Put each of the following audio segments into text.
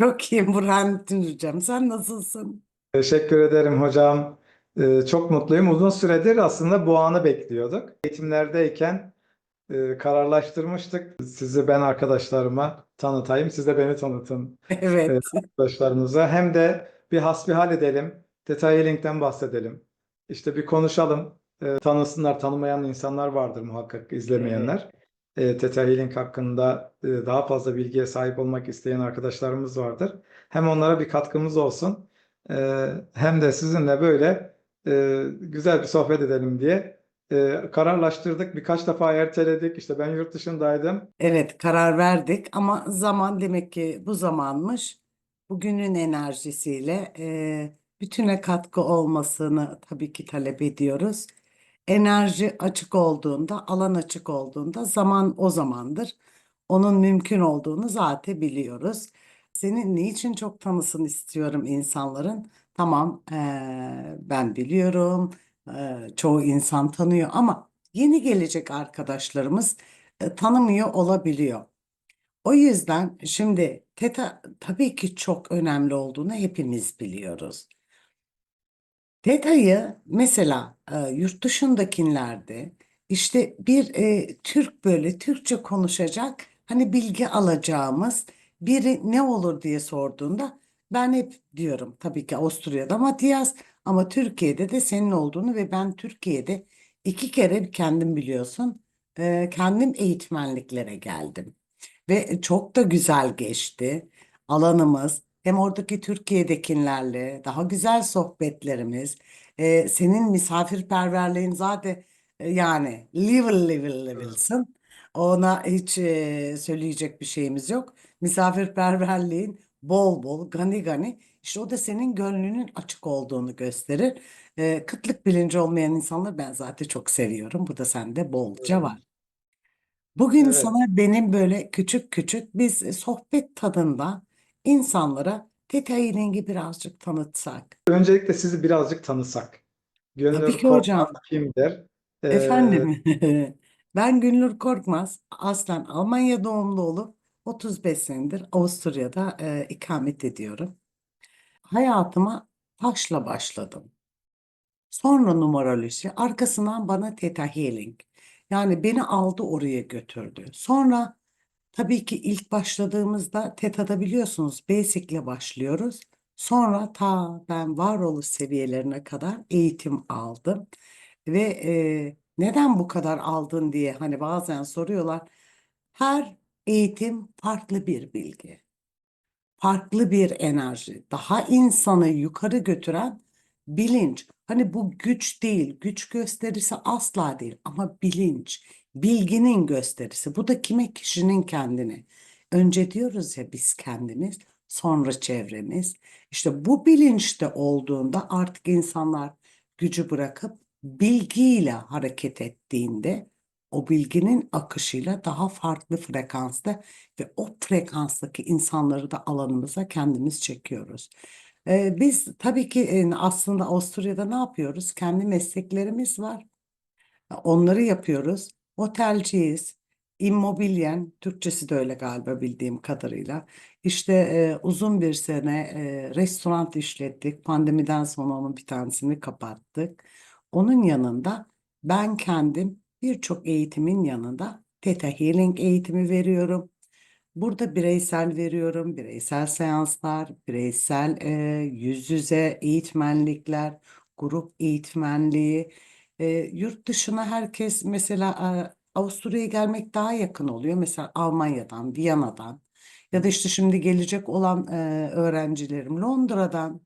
Çok iyiyim Burhanettin Hocam. Sen nasılsın? Teşekkür ederim hocam. Ee, çok mutluyum. Uzun süredir aslında bu anı bekliyorduk. Eğitimlerdeyken e, kararlaştırmıştık. Sizi ben arkadaşlarıma tanıtayım, siz de beni tanıtın Evet. arkadaşlarınıza. Hem de bir hasbihal edelim, Detailing'den bahsedelim. İşte bir konuşalım, e, tanısınlar, tanımayan insanlar vardır muhakkak izlemeyenler. E, Theta Healing hakkında e, daha fazla bilgiye sahip olmak isteyen arkadaşlarımız vardır. Hem onlara bir katkımız olsun, e, hem de sizinle böyle e, güzel bir sohbet edelim diye e, kararlaştırdık. Birkaç defa erteledik. İşte ben yurt dışındaydım. Evet karar verdik ama zaman demek ki bu zamanmış. Bugünün enerjisiyle e, bütüne katkı olmasını tabii ki talep ediyoruz. Enerji açık olduğunda, alan açık olduğunda zaman o zamandır. Onun mümkün olduğunu zaten biliyoruz. Seni niçin çok tanısın istiyorum insanların. Tamam, eee, ben biliyorum, eee, çoğu insan tanıyor ama yeni gelecek arkadaşlarımız e, tanımıyor olabiliyor. O yüzden şimdi Teta tabii ki çok önemli olduğunu hepimiz biliyoruz. Teta'yı mesela e, yurt dışındakilerde işte bir e, Türk böyle Türkçe konuşacak hani bilgi alacağımız biri ne olur diye sorduğunda ben hep diyorum tabii ki Avusturya'da Matias ama Türkiye'de de senin olduğunu ve ben Türkiye'de iki kere kendim biliyorsun e, kendim eğitmenliklere geldim. Ve çok da güzel geçti alanımız. Hem oradaki Türkiye'dekilerle daha güzel sohbetlerimiz. Ee, senin misafirperverliğin zaten e, yani level level level'sın. Ona hiç e, söyleyecek bir şeyimiz yok. Misafirperverliğin bol bol gani gani. İşte o da senin gönlünün açık olduğunu gösterir. Ee, kıtlık bilinci olmayan insanları ben zaten çok seviyorum. Bu da sende bolca var. Bugün Evet. sana benim böyle küçük küçük biz e, sohbet tadında insanlara Theta Healing'i birazcık tanıtsak. Öncelikle sizi birazcık tanısak. Tabii Gönül ki hocam. Korkmaz kimdir? Ee, Efendim, ben Günnur Korkmaz, aslen Almanya doğumlu olup 35 senedir Avusturya'da e, ikamet ediyorum. Hayatıma taşla başladım. Sonra numeroloji, arkasından bana Theta Healing. Yani beni aldı oraya götürdü. Sonra tabii ki ilk başladığımızda Theta'da biliyorsunuz Basic'le başlıyoruz. Sonra ta ben varoluş seviyelerine kadar eğitim aldım. Ve e, neden bu kadar aldın diye hani bazen soruyorlar. Her eğitim farklı bir bilgi farklı bir enerji, daha insanı yukarı götüren bilinç. Hani bu güç değil, güç gösterisi asla değil ama bilinç, bilginin gösterisi. Bu da kime? Kişinin kendini. Önce diyoruz ya biz kendimiz, sonra çevremiz. İşte bu bilinçte olduğunda artık insanlar gücü bırakıp bilgiyle hareket ettiğinde o bilginin akışıyla daha farklı frekansta ve o frekanstaki insanları da alanımıza kendimiz çekiyoruz. Ee, biz tabii ki e, aslında Avusturya'da ne yapıyoruz? Kendi mesleklerimiz var. Onları yapıyoruz. Otelciyiz. İmmobilyen, Türkçesi de öyle galiba bildiğim kadarıyla. İşte e, uzun bir sene e, restoran işlettik. Pandemiden sonra onun bir tanesini kapattık. Onun yanında ben kendim birçok eğitimin yanında Theta Healing eğitimi veriyorum. Burada bireysel veriyorum, bireysel seanslar, bireysel e, yüz yüze eğitmenlikler, grup eğitmenliği. E, yurt dışına herkes mesela e, Avusturya'ya gelmek daha yakın oluyor. Mesela Almanya'dan, Viyana'dan ya da işte şimdi gelecek olan e, öğrencilerim Londra'dan,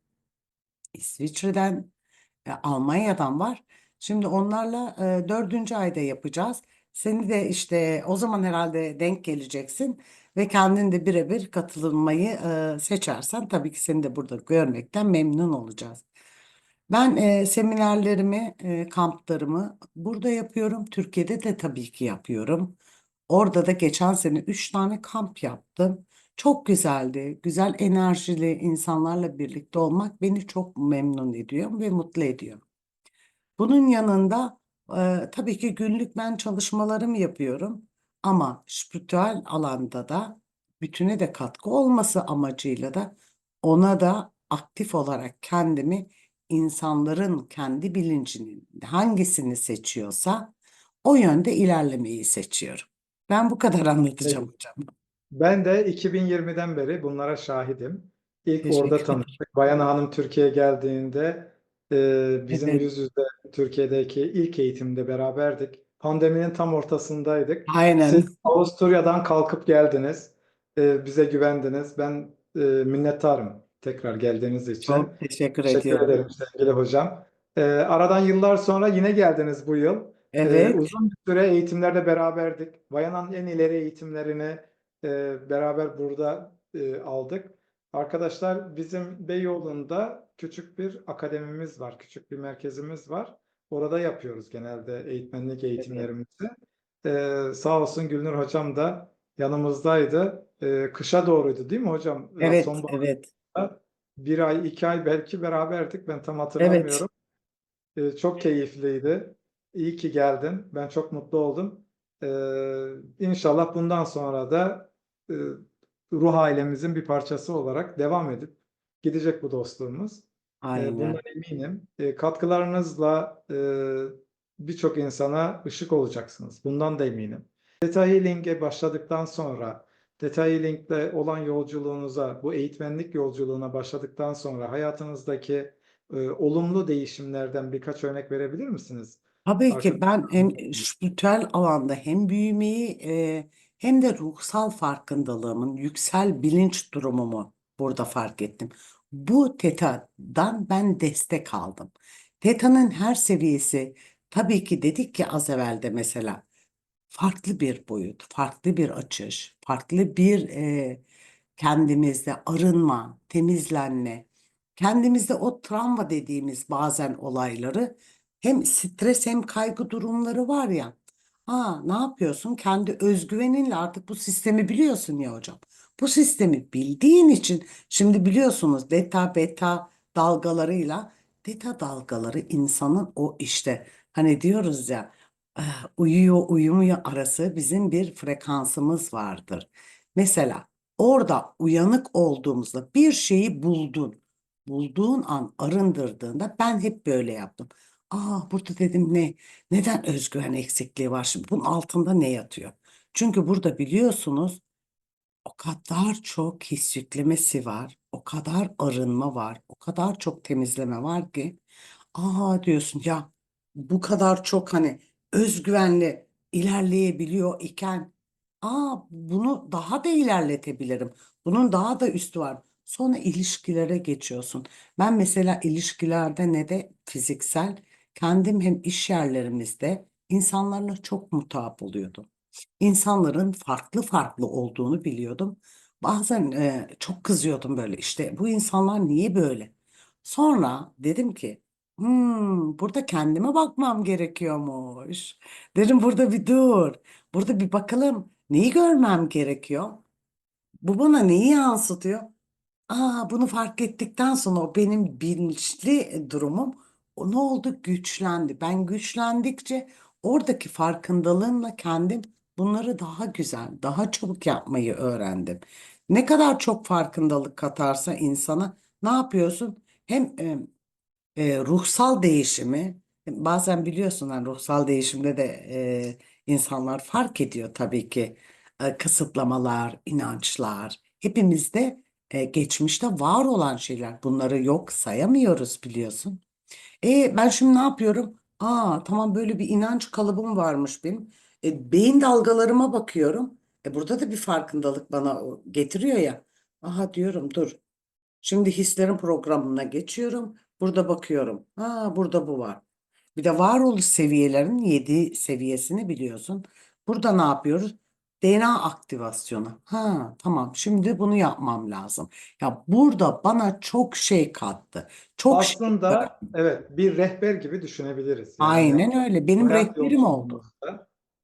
İsviçre'den, e, Almanya'dan var. Şimdi onlarla e, dördüncü ayda yapacağız. Seni de işte o zaman herhalde denk geleceksin ve kendin de birebir katılmayı e, seçersen tabii ki seni de burada görmekten memnun olacağız. Ben e, seminerlerimi, e, kamplarımı burada yapıyorum. Türkiye'de de tabii ki yapıyorum. Orada da geçen sene 3 tane kamp yaptım. Çok güzeldi. Güzel enerjili insanlarla birlikte olmak beni çok memnun ediyor ve mutlu ediyor. Bunun yanında e, tabii ki günlük ben çalışmalarımı yapıyorum ama spiritüel alanda da bütüne de katkı olması amacıyla da ona da aktif olarak kendimi insanların kendi bilincinin hangisini seçiyorsa o yönde ilerlemeyi seçiyorum. Ben bu kadar anlatacağım hocam. Ben de 2020'den beri bunlara şahidim. İlk Teşekkür orada tanıştık. Bayan Hanım Türkiye'ye geldiğinde e, bizim Evet. yüz yüze Türkiye'deki ilk eğitimde beraberdik. Pandeminin tam ortasındaydık. Aynen. Siz Avusturya'dan kalkıp geldiniz. E, bize güvendiniz. Ben e, minnettarım tekrar geldiğiniz için. Çok teşekkür Teşekkür ediyorum. ederim sevgili hocam. E, aradan yıllar sonra yine geldiniz bu yıl. E, Evet. uzun bir süre eğitimlerde beraberdik. Bayan'ın en ileri eğitimlerini e, beraber burada e, aldık. Arkadaşlar bizim Beyoğlu'nda küçük bir akademimiz var, küçük bir merkezimiz var. Orada yapıyoruz genelde eğitmenlik eğitimlerimizi. E, sağ olsun Gülnur hocam da yanımızdaydı. E, kışa doğruydu değil mi hocam? Evet, Sonbahar evet. Bir ay, iki ay belki beraberdik. Ben tam hatırlamıyorum. Ee, çok keyifliydi. İyi ki geldin. Ben çok mutlu oldum. Ee, inşallah bundan sonra da e, ruh ailemizin bir parçası olarak devam edip gidecek bu dostluğumuz. Ee, Aynen. bundan eminim. Ee, katkılarınızla e, birçok insana ışık olacaksınız. Bundan da eminim. Theta Healing'e başladıktan sonra, Theta Healing'le olan yolculuğunuza, bu eğitmenlik yolculuğuna başladıktan sonra hayatınızdaki e, olumlu değişimlerden birkaç örnek verebilir misiniz? Tabii ki ben hem spiritüel alanda hem büyümeyi e, hem de ruhsal farkındalığımın, yüksel bilinç durumumu burada fark ettim. Bu TETA'dan ben destek aldım. TETA'nın her seviyesi tabii ki dedik ki az evvel de mesela farklı bir boyut, farklı bir açış, farklı bir e, kendimizde arınma, temizlenme, kendimizde o travma dediğimiz bazen olayları hem stres hem kaygı durumları var ya. Aa, ne yapıyorsun? Kendi özgüveninle artık bu sistemi biliyorsun ya hocam. Bu sistemi bildiğin için şimdi biliyorsunuz delta beta dalgalarıyla delta dalgaları insanın o işte hani diyoruz ya uyuyor uyumuyor arası bizim bir frekansımız vardır. Mesela orada uyanık olduğumuzda bir şeyi buldun. Bulduğun an arındırdığında ben hep böyle yaptım. Aa burada dedim ne? Neden özgüven eksikliği var şimdi? Bunun altında ne yatıyor? Çünkü burada biliyorsunuz o kadar çok his yüklemesi var, o kadar arınma var, o kadar çok temizleme var ki aa diyorsun ya bu kadar çok hani özgüvenli ilerleyebiliyor iken aa bunu daha da ilerletebilirim. Bunun daha da üstü var. Sonra ilişkilere geçiyorsun. Ben mesela ilişkilerde ne de fiziksel kendim hem iş yerlerimizde insanlarla çok mutabık oluyordum. İnsanların farklı farklı olduğunu biliyordum. Bazen e, çok kızıyordum böyle işte bu insanlar niye böyle? Sonra dedim ki hmm, burada kendime bakmam gerekiyormuş. Dedim burada bir dur. Burada bir bakalım neyi görmem gerekiyor? Bu bana neyi yansıtıyor? Aa, bunu fark ettikten sonra o benim bilinçli durumum o ne oldu? Güçlendi. Ben güçlendikçe oradaki farkındalığımla kendim bunları daha güzel, daha çabuk yapmayı öğrendim. Ne kadar çok farkındalık katarsa insana ne yapıyorsun? Hem e, ruhsal değişimi bazen biliyorsun hani ruhsal değişimde de e, insanlar fark ediyor tabii ki E, kısıtlamalar, inançlar hepimizde e, geçmişte var olan şeyler bunları yok sayamıyoruz biliyorsun. E, ben şimdi ne yapıyorum? Aa tamam böyle bir inanç kalıbım varmış benim. E, beyin dalgalarıma bakıyorum. E, burada da bir farkındalık bana getiriyor ya. Aha diyorum dur. Şimdi hislerin programına geçiyorum. Burada bakıyorum. Ha burada bu var. Bir de varoluş seviyelerinin 7 seviyesini biliyorsun. Burada ne yapıyoruz? DNA aktivasyonu. Ha tamam şimdi bunu yapmam lazım. Ya burada bana çok şey kattı. Çok şey. Aslında evet bir rehber gibi düşünebiliriz. Yani Aynen öyle. Benim rehberim oldu.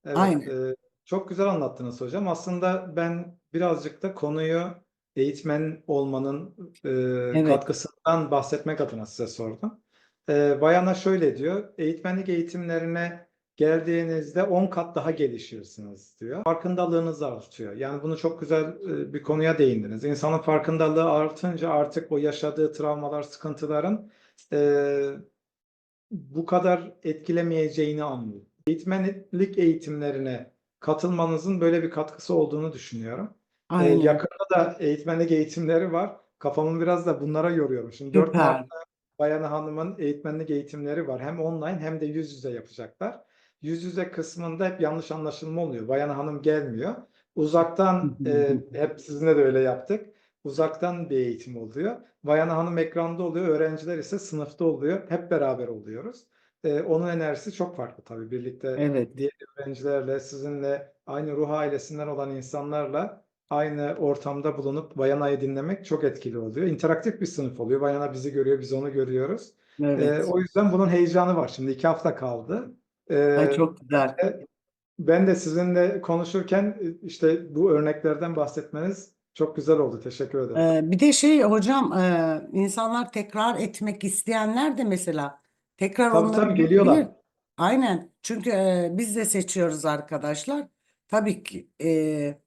evet Aynen. e, çok güzel anlattınız hocam. Aslında ben birazcık da konuyu eğitmen olmanın e, Evet. katkısından bahsetmek adına size sordum. E, Bayana şöyle diyor, eğitmenlik eğitimlerine geldiğinizde 10 kat daha gelişirsiniz diyor. Farkındalığınız artıyor. Yani bunu çok güzel e, bir konuya değindiniz. İnsanın farkındalığı artınca artık o yaşadığı travmalar, sıkıntıların e, bu kadar etkilemeyeceğini anlıyor. Eğitmenlik eğitimlerine katılmanızın böyle bir katkısı olduğunu düşünüyorum. Ee, Aynen. yakında da eğitmenlik eğitimleri var. Kafamı biraz da bunlara yoruyorum. Şimdi 4 Süper. Mart'ta Bayan Hanım'ın eğitmenlik eğitimleri var. Hem online hem de yüz yüze yapacaklar. Yüz yüze kısmında hep yanlış anlaşılma oluyor. Bayan Hanım gelmiyor. Uzaktan e, hep sizinle de öyle yaptık. Uzaktan bir eğitim oluyor. Bayan Hanım ekranda oluyor. Öğrenciler ise sınıfta oluyor. Hep beraber oluyoruz. E, onun enerjisi çok farklı tabii. Birlikte Evet. diğer öğrencilerle, sizinle aynı ruh ailesinden olan insanlarla aynı ortamda bulunup Bayana'yı dinlemek çok etkili oluyor. İnteraktif bir sınıf oluyor. Bayana bizi görüyor, biz onu görüyoruz. Ee, Evet. o yüzden bunun heyecanı var. Şimdi iki hafta kaldı. Ee, Ay çok güzel. ben de sizinle konuşurken işte bu örneklerden bahsetmeniz çok güzel oldu. Teşekkür ederim. Ee, bir de şey hocam e, insanlar tekrar etmek isteyenler de mesela tekrar Tabii onları tabii geliyorlar. Aynen. Çünkü e, biz de seçiyoruz arkadaşlar. Tabii ki e,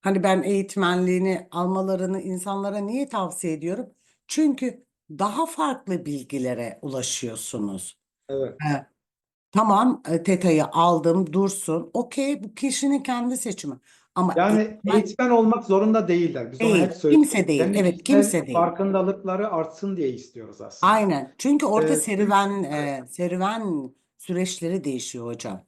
hani ben eğitmenliğini almalarını insanlara niye tavsiye ediyorum? Çünkü daha farklı bilgilere ulaşıyorsunuz. Evet. E, tamam e, teta'yı aldım dursun. Okey bu kişinin kendi seçimi. Ama Yani eğitmen eğitmen olmak zorunda değiller. Biz onu değil. hep söylüyoruz. Kimse değil. Evet kimse değil. farkındalıkları artsın diye istiyoruz aslında. Aynen. Çünkü orada Ee, serüven e, serüven süreçleri değişiyor hocam.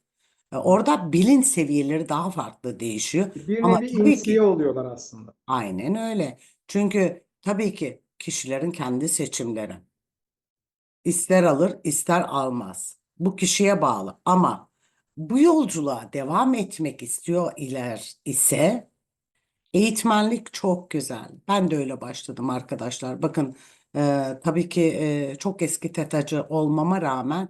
E, Orada bilinç seviyeleri daha farklı değişiyor. bir Ama nevi tabii ki inisiye oluyorlar aslında. aynen öyle. Çünkü tabii ki kişilerin kendi seçimleri. İster alır, ister almaz. Bu kişiye bağlı. Ama bu yolculuğa devam etmek istiyor iler ise Eğitmenlik çok güzel. Ben de öyle başladım arkadaşlar. Bakın e, tabii ki e, çok eski tetacı olmama rağmen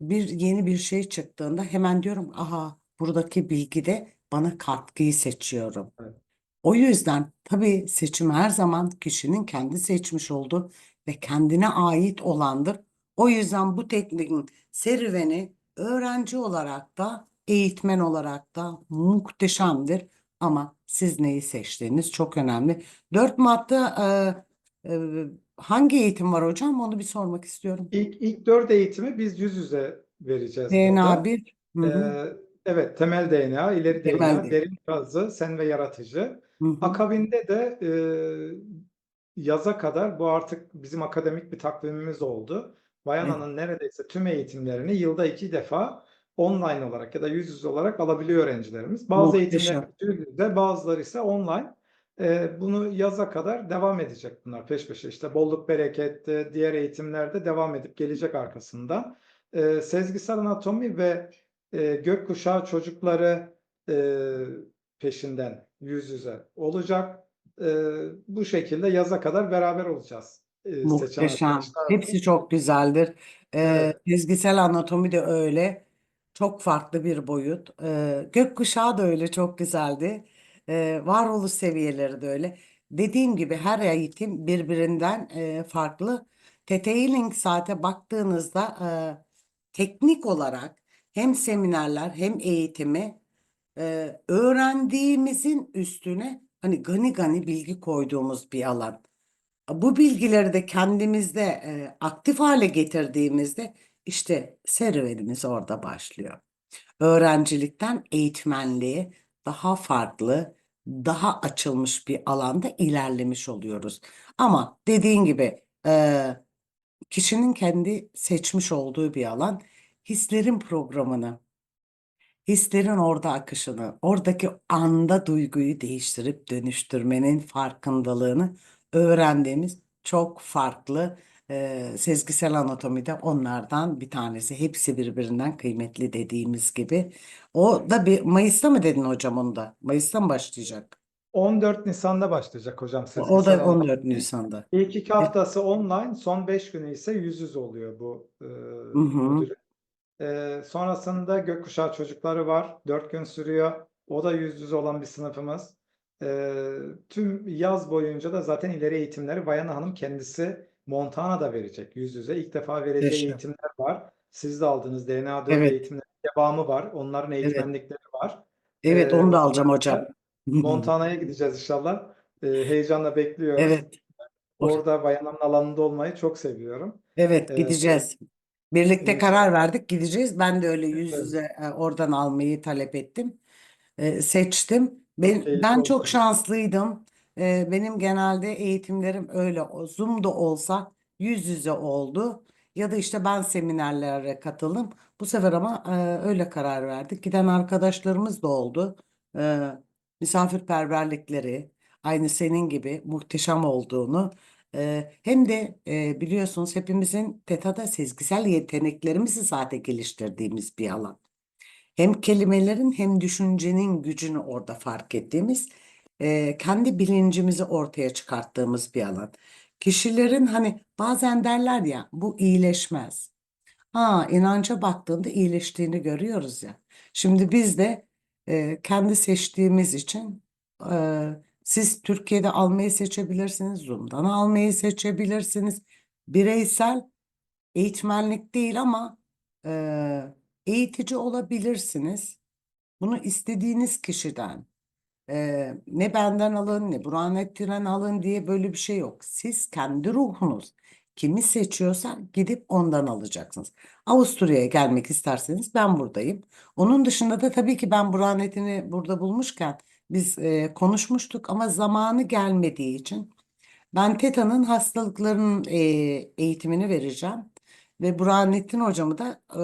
bir yeni bir şey çıktığında hemen diyorum aha buradaki bilgide bana katkıyı seçiyorum. Evet. O yüzden tabii seçim her zaman kişinin kendi seçmiş olduğu ve kendine ait olandır. O yüzden bu tekniğin serüveni öğrenci olarak da eğitmen olarak da muhteşemdir. Ama siz neyi seçtiğiniz çok önemli. 4 Mart'ta e, e, hangi eğitim var hocam? Onu bir sormak istiyorum. İlk, ilk dört eğitimi biz yüz yüze vereceğiz DNA burada. 1. Hı hı. Ee, evet, temel DNA, ileri Temel DNA, DNA. derin kazı, sen ve yaratıcı. Hı hı. Akabinde de e, yaza kadar bu artık bizim akademik bir takvimimiz oldu. Bayana'nın neredeyse tüm eğitimlerini yılda iki defa online olarak ya da yüz yüze olarak alabiliyor öğrencilerimiz. Bazı eğitimler Muhteşem. yüz yüze, bazıları ise online. Ee, bunu yaza kadar devam edecek bunlar peş peşe. İşte bolluk bereket, e, diğer eğitimlerde devam edip gelecek arkasından. Ee, sezgisel anatomi ve e, gökkuşağı çocukları e, peşinden yüz yüze olacak. E, bu şekilde yaza kadar beraber olacağız. E, Muhteşem. Hepsi çok güzeldir. Ee, Evet. Sezgisel anatomi de öyle. Çok farklı bir boyut. Ee, gökkuşağı da öyle çok güzeldi. Ee, varoluş seviyeleri de öyle. Dediğim gibi her eğitim birbirinden e, farklı. Detailing saate baktığınızda e, teknik olarak hem seminerler hem eğitimi e, öğrendiğimizin üstüne hani gani gani bilgi koyduğumuz bir alan. Bu bilgileri de kendimizde e, aktif hale getirdiğimizde işte serüvenimiz orada başlıyor. Öğrencilikten eğitmenliğe daha farklı, daha açılmış bir alanda ilerlemiş oluyoruz. Ama dediğin gibi e, kişinin kendi seçmiş olduğu bir alan hislerin programını, hislerin orada akışını, oradaki anda duyguyu değiştirip dönüştürmenin farkındalığını öğrendiğimiz çok farklı e, sezgisel anatomide onlardan bir tanesi. Hepsi birbirinden kıymetli dediğimiz gibi. O da bir Mayıs'ta mı dedin hocam onu da? Mayıs'ta mı başlayacak? 14 Nisan'da başlayacak hocam O da anatomi. 14 Nisan'da. İlk iki haftası online, son 5 günü ise yüz yüze oluyor bu e, Hı hı. E, sonrasında gökkuşağı çocukları var. 4 gün sürüyor. O da yüz yüze olan bir sınıfımız. E, tüm yaz boyunca da zaten ileri eğitimleri Bayan Hanım kendisi Montana'da verecek yüz yüze. İlk defa vereceği Muhteşem. eğitimler var. siz de aldınız DNA 4 Evet. eğitimleri devamı var. Onların Evet. eğitmenlikleri var. Evet Ee, onu da alacağım hocam. Montana'ya gideceğiz inşallah. Ee, heyecanla bekliyoruz. Evet. Orada bayanların alanında olmayı çok seviyorum. Evet Ee, gideceğiz. Birlikte inşallah. karar verdik gideceğiz. Ben de öyle yüz Evet. yüze e, oradan almayı talep ettim. E, seçtim. Ben, keyifli ben çok şanslıydım. E, benim genelde eğitimlerim öyle o Zoom'da olsa yüz yüze oldu. Ya da işte ben seminerlere katıldım. Bu sefer ama e, öyle karar verdik. Giden arkadaşlarımız da oldu. E, misafirperverlikleri aynı senin gibi muhteşem olduğunu e, hem de e, biliyorsunuz hepimizin TETA'da sezgisel yeteneklerimizi zaten geliştirdiğimiz bir alan. Hem kelimelerin hem düşüncenin gücünü orada fark ettiğimiz, e, kendi bilincimizi ortaya çıkarttığımız bir alan. Kişilerin hani bazen derler ya bu iyileşmez. Ha inanca baktığında iyileştiğini görüyoruz ya. Şimdi biz de e, kendi seçtiğimiz için e, siz Türkiye'de almayı seçebilirsiniz, Zoom'dan almayı seçebilirsiniz. Bireysel eğitmenlik değil ama e, eğitici olabilirsiniz. Bunu istediğiniz kişiden. E, ne benden alın ne Burhanettin'den alın diye böyle bir şey yok. Siz kendi ruhunuz kimi seçiyorsa gidip ondan alacaksınız. Avusturya'ya gelmek isterseniz ben buradayım. Onun dışında da tabii ki ben Burhanettin'i burada bulmuşken biz e, konuşmuştuk ama zamanı gelmediği için ben TETA'nın hastalıklarının e, eğitimini vereceğim ve Burhanettin hocamı da e,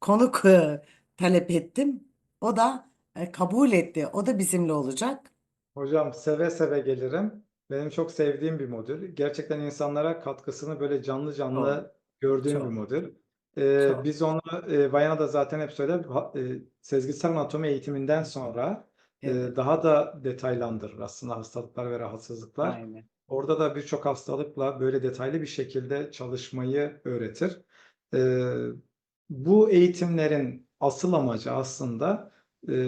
konuk e, talep ettim. O da e, kabul etti. O da bizimle olacak. Hocam seve seve gelirim. Benim çok sevdiğim bir modül. Gerçekten insanlara katkısını böyle canlı canlı gördüğüm bir çok. modül. Ee, Çok. biz onu e, Vayana da zaten hep söyler. ha- e, sezgisel anatomi eğitiminden sonra e, Evet, daha da detaylandırır aslında hastalıklar ve rahatsızlıklar. aynen. Orada da birçok hastalıkla böyle detaylı bir şekilde çalışmayı öğretir. Ee, bu eğitimlerin asıl amacı aslında e,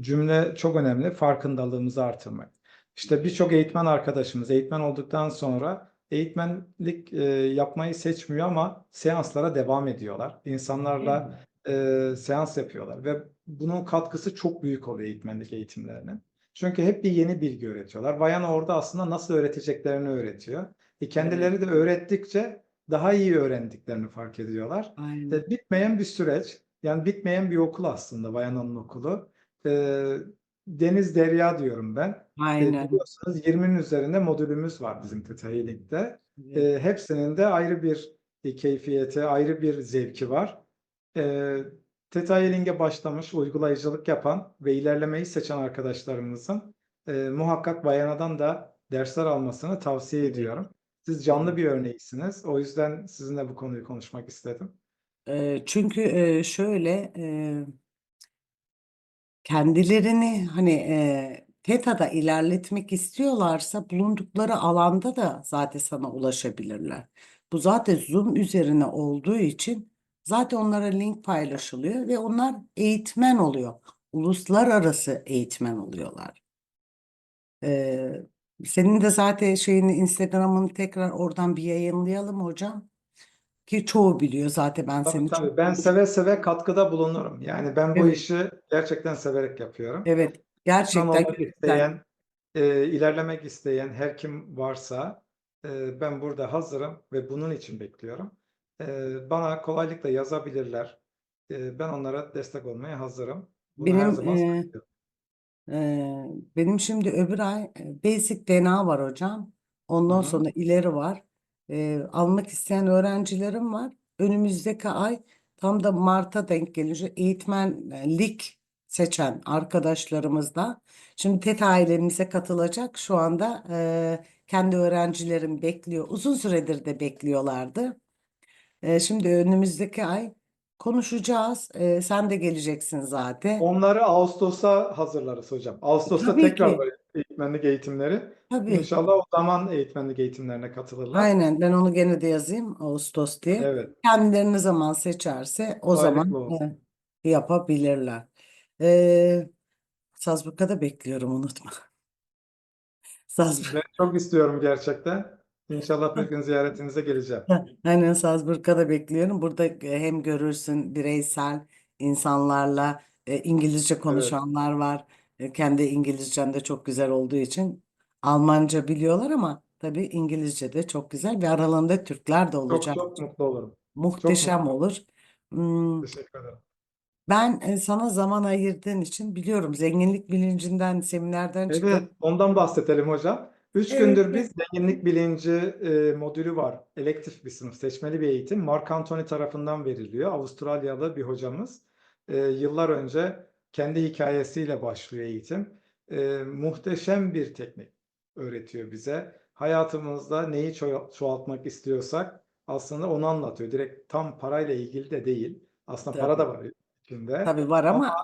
cümle çok önemli, farkındalığımızı artırmak. İşte birçok eğitmen arkadaşımız eğitmen olduktan sonra eğitmenlik e, yapmayı seçmiyor ama seanslara devam ediyorlar. İnsanlarla e, seans yapıyorlar ve bunun katkısı çok büyük oluyor eğitmenlik eğitimlerinin. Çünkü hep bir yeni bilgi öğretiyorlar. Vayana orada aslında nasıl öğreteceklerini öğretiyor. E kendileri de öğrettikçe daha iyi öğrendiklerini fark ediyorlar. Aynen. İşte bitmeyen bir süreç. Yani bitmeyen bir okul aslında Vayana'nın okulu. Ee, deniz derya diyorum ben. Ee, Aynen. biliyorsunuz 20'nin üzerinde modülümüz var bizim Theta Healing'de. Evet. Ee, hepsinin de ayrı bir e, keyfiyeti, ayrı bir zevki var. Ee, Theta Healing'e başlamış, uygulayıcılık yapan ve ilerlemeyi seçen arkadaşlarımızın e, muhakkak Bayana'dan da dersler almasını tavsiye ediyorum. Siz canlı bir örneğisiniz. O yüzden sizinle bu konuyu konuşmak istedim. E, çünkü e, şöyle e, kendilerini hani e, TETA'da ilerletmek istiyorlarsa bulundukları alanda da zaten sana ulaşabilirler. Bu zaten Zoom üzerine olduğu için zaten onlara link paylaşılıyor ve onlar eğitmen oluyor. Uluslararası eğitmen oluyorlar. E, senin de zaten şeyini Instagram'ını tekrar oradan bir yayınlayalım hocam. Ki çoğu biliyor zaten ben Tabii seni tabii. çok Ben seve seve katkıda bulunurum. Yani ben bu Evet. işi gerçekten severek yapıyorum. Evet, Uzman gerçekten olmak güzel. isteyen, e, ilerlemek isteyen her kim varsa e, ben burada hazırım ve bunun için bekliyorum. E, bana kolaylıkla yazabilirler. E, ben onlara destek olmaya hazırım. Bunu her Benim zaman e, söylüyorum. e, benim şimdi öbür ay e, Basic DNA var hocam. Ondan hı. sonra ileri var. E, almak isteyen öğrencilerim var. Önümüzdeki ay tam da Mart'a denk gelecek eğitmenlik seçen arkadaşlarımız da şimdi TET ailemize katılacak. Şu anda e, kendi öğrencilerim bekliyor. Uzun süredir de bekliyorlardı. E, şimdi önümüzdeki ay konuşacağız. E, sen de geleceksin zaten. Onları Ağustos'a hazırlarız hocam. Ağustos'ta Tabii tekrar ki. böyle eğitmenlik eğitimleri. Tabii. İnşallah o zaman eğitmenlik eğitimlerine katılırlar. Aynen ben onu gene de yazayım Ağustos diye. Evet, Kendileri ne zaman seçerse o zaman olsun. e, yapabilirler. E, Salzburg'a da bekliyorum unutma. Salzburg. Ben çok istiyorum gerçekten. İnşallah bir gün ziyaretinize geleceğim. Aynen Salzburg'a da bekliyorum. Burada e, hem görürsün bireysel insanlarla e, İngilizce konuşanlar var. E, kendi İngilizcem de çok güzel olduğu için Almanca biliyorlar ama tabii İngilizce de çok güzel ve aralarında Türkler de Çok olacak. çok mutlu olurum. Muhteşem mutlu olur. Hmm, Teşekkür ederim. ben e, sana zaman ayırdığın için biliyorum zenginlik bilincinden, seminerden çıkıp Evet, ondan bahsedelim hocam. Üç Evet, gündür biz zenginlik bilinci e, modülü var. Elektif bir sınıf, seçmeli bir eğitim. Mark Anthony tarafından veriliyor. Avustralyalı bir hocamız. E, yıllar önce kendi hikayesiyle başlıyor eğitim. E, muhteşem bir teknik öğretiyor bize. Hayatımızda neyi ço- çoğaltmak istiyorsak aslında onu anlatıyor. Direkt tam parayla ilgili de değil. Aslında para da var içinde. tabii var ama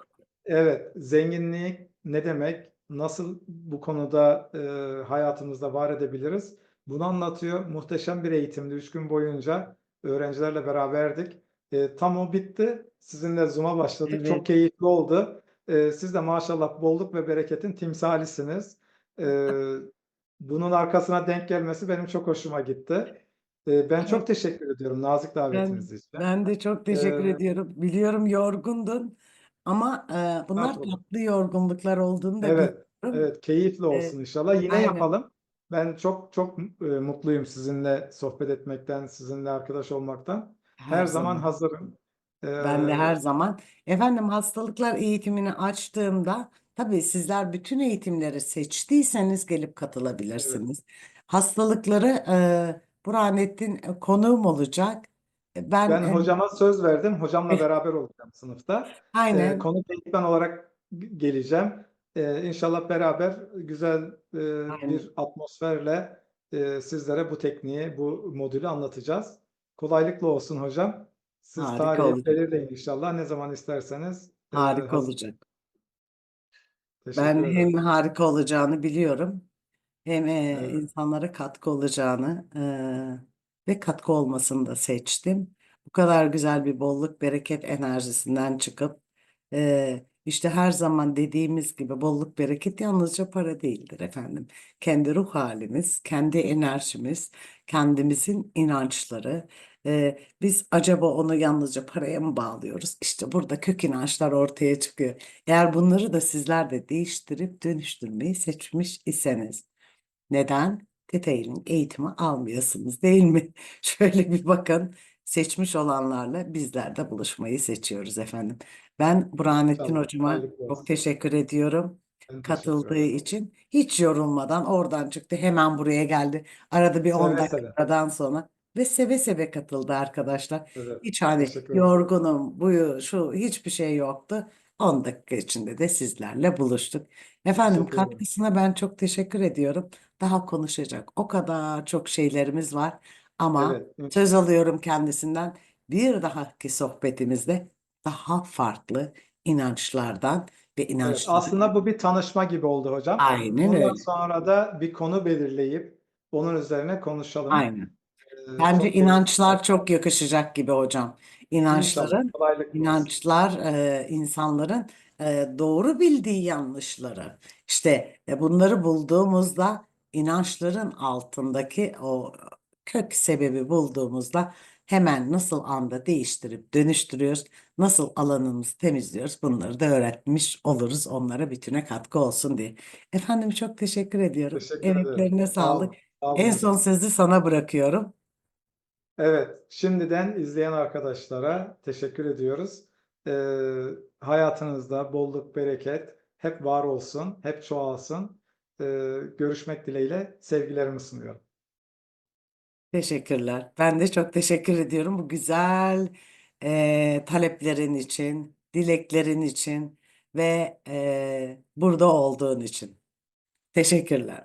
Evet, zenginlik ne demek? Nasıl bu konuda e, hayatımızda var edebiliriz? Bunu anlatıyor. Muhteşem bir eğitimdi. Üç gün boyunca öğrencilerle beraberdik. E, tam o bitti. Sizinle Zoom'a başladık. Çok Evet. keyifli oldu. E, siz de maşallah bolluk ve bereketin timsalisiniz. E, bunun arkasına denk gelmesi benim çok hoşuma gitti. E, ben çok teşekkür ediyorum nazik Ben, davetiniz için. ben de çok teşekkür Ee, ediyorum. Biliyorum yorgundun ama e, bunlar tatlı yorgunluklar olduğunu da Evet, biliyorum. evet keyifli E, olsun inşallah. Yine aynen. yapalım. Ben çok çok e, mutluyum sizinle sohbet etmekten, sizinle arkadaş olmaktan. Her Her zaman zaman. hazırım. Ben de Ee, her zaman. Efendim hastalıklar eğitimini açtığımda tabii sizler bütün eğitimleri seçtiyseniz gelip evet, katılabilirsiniz. Hastalıkları e, Burhanettin e, konuğum olacak. E, Ben ben e, hocama söz verdim. Hocamla eh, beraber olacağım sınıfta. Ee, aynen konuk eğitmen olarak g- geleceğim. Ee, İnşallah beraber güzel e, aynen bir atmosferle e, sizlere bu tekniği, bu modülü anlatacağız. Kolaylıkla olsun hocam. Siz harika tarihi olacak. belirleyin inşallah. Ne zaman isterseniz e, Harika hazır. olacak. Teşekkür Ben ederim. hem harika olacağını biliyorum. Hem e, Evet. insanlara katkı olacağını e, ve katkı olmasını da seçtim. Bu kadar güzel bir bolluk bereket enerjisinden çıkıp e, işte her zaman dediğimiz gibi bolluk bereket yalnızca para değildir efendim. Kendi ruh halimiz, kendi enerjimiz, kendimizin inançları. E, biz acaba onu yalnızca paraya mı bağlıyoruz? İşte burada kök inançlar ortaya çıkıyor. Eğer bunları da sizler de değiştirip dönüştürmeyi seçmiş iseniz neden detailing eğitimi almıyorsunuz değil mi? Şöyle bir bakın seçmiş olanlarla bizler de buluşmayı seçiyoruz efendim. Ben Burhanettin İnşallah hocama çok teşekkür ediyorum Ben katıldığı için. Hiç yorulmadan oradan çıktı hemen buraya geldi. Arada bir 10 Seve seve. dakikadan sonra ve seve seve katıldı arkadaşlar. Evet. Hiç hani Teşekkür ederim. yorgunum, buyu, şu hiçbir şey yoktu. 10 dakika içinde de sizlerle buluştuk. Efendim Teşekkür ederim. katkısına ben çok teşekkür ediyorum. Daha konuşacak o kadar çok şeylerimiz var ama Evet. söz alıyorum kendisinden bir dahaki sohbetimizde daha farklı inançlardan ve Evet. inançları Aslında bu bir tanışma gibi oldu hocam. aynen Bundan öyle. sonra da bir konu belirleyip onun üzerine konuşalım. Aynen. Ee, Bence çok inançlar çok yakışacak gibi hocam. İnşallah. İnançların, olsun. inançlar e, insanların e, doğru bildiği yanlışları. İşte e, bunları bulduğumuzda inançların altındaki o kök sebebi bulduğumuzda hemen nasıl anda değiştirip dönüştürüyoruz, nasıl alanımızı temizliyoruz bunları da öğretmiş oluruz onlara bütüne katkı olsun diye. Efendim çok teşekkür ediyorum. Teşekkür ederim. Emeklerine Sağ sağlık. olun. Sağ olun En hocam. son sözü sana bırakıyorum. Evet, şimdiden izleyen arkadaşlara teşekkür ediyoruz. Ee, hayatınızda bolluk, bereket hep var olsun, hep çoğalsın. Ee, görüşmek dileğiyle sevgilerimi sunuyorum. Teşekkürler. Ben de çok teşekkür ediyorum bu güzel eee, taleplerin için, dileklerin için ve eee, burada olduğun için. Teşekkürler.